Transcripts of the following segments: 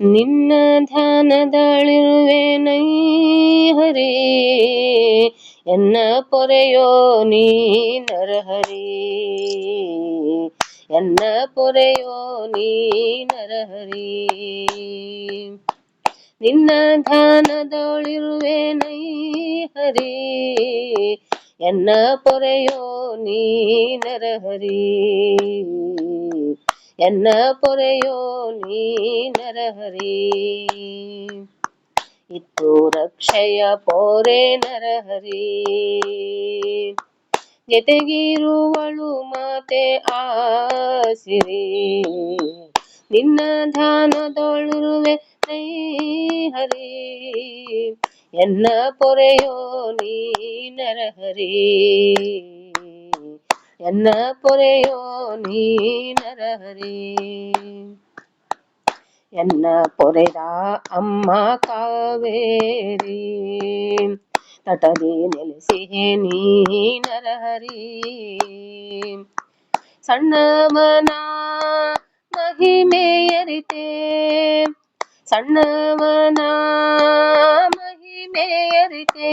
ನಿನ್ನ ಧ್ಯಾನದಳಿರುವೆ ನೈ ಹರಿ ಎನ್ನ ಪೊರೆಯೋ ನೀ ನರಹರಿ ಎನ್ನ ಪೊರೆಯೋ ನೀ ನರಹರಿ ನಿನ್ನ ಧ್ಯಾನದೊಳಿರುವೆ ನೈ ಹರಿ ಎನ್ನ ಪೊರೆಯೋ ನೀ ನರಹರಿ ಎನ್ನ ಪೊರೆಯೋ ನೀ ನರಹರಿ? ಇತ್ತು ರಕ್ಷೆಯ ಪೊರೆ ನರಹರಿ. ಜತೆಗಿರುವಳು ಮಾತೆ ಆಸಿರಿ. ನಿನ್ನ ಧ್ಯಾನದೊಳಿರುವೆ ನೈ ಹರಿ ಎನ್ನ ಪೊರೆಯೋ ನೀ ನರಹರಿ. ಎನ್ನ ಪೊರೆಯೋ ನೀ ನರಹರಿ ಎನ್ನ ಪೊರೆದ ಅಮ್ಮ ಕಾವೇರಿ ತಟದಿ ನೆಲೆಸಿಹೆ ನೀ ನರಹರಿ ಸಣ್ಣವನ ಮಹಿಮೆಯರಿತೆ ಸಣ್ಣವನ ಮಹಿಮೆಯರಿತೆ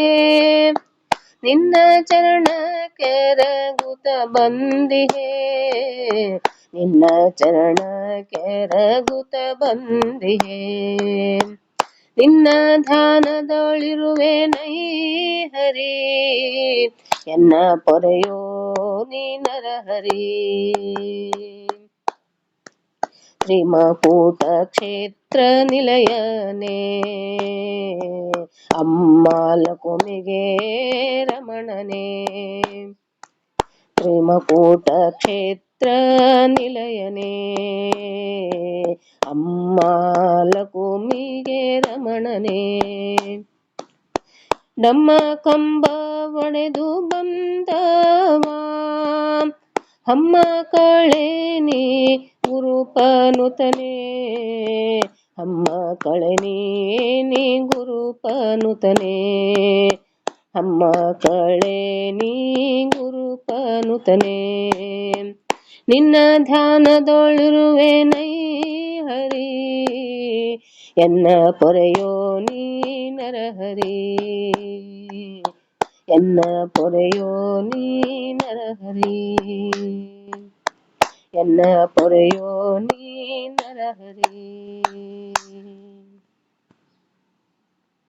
ನಿನ್ನ ಚರಣ ಕೆರಗುತ ಬಂದಿಹೆ ನಿನ್ನ ಚರಣ ಕೆರಗುತ ಬಂದಿಹೆ ನಿನ್ನ ಧ್ಯಾನದೊಳಿರುವೆ ನೈ ಹರಿ, ಎನ್ನ ಪೊರೆಯೋ ನೀ ನರಹರಿ. ತ್ರಿಮಕೂಟ ಕ್ಷೇತ್ರ ನಿಲಯನೇ ಅಮ್ಮಲಕುಮಿಗೆ ರಮಣನೆ ತ್ರಿಮಕೂಟ ಕ್ಷೇತ್ರ ನಿಲಯನೇ ಅಮ್ಮಲಕುಮಿಗೆ ರಮಣನೆ ನಮ್ಮ ಕಂಬ ಒಣೆದು ಬಂದವ ಅಮ್ಮ ಕಳೆನಿ ಗುರುಪನುತನೆ ಅಮ್ಮ ಕಳೆನಿ, ನೀ ಗುರುಪನುತನೆ ಅಮ್ಮ ಕಳೆನಿ ಗುರುಪನುತನೆ ನಿನ್ನ ಧ್ಯಾನದೊಳಿರುವೆ ನೈ ಹರಿ. ಎನ್ನ ಪೊರೆಯೋ ನೀ ನರಹರಿ. ಎನ್ನ ಪೊರೆಯೋ ನೀ ನರಹರಿ. ಎನ್ನ ಪೊರೆಯೋ ನೀ ನರಹರಿ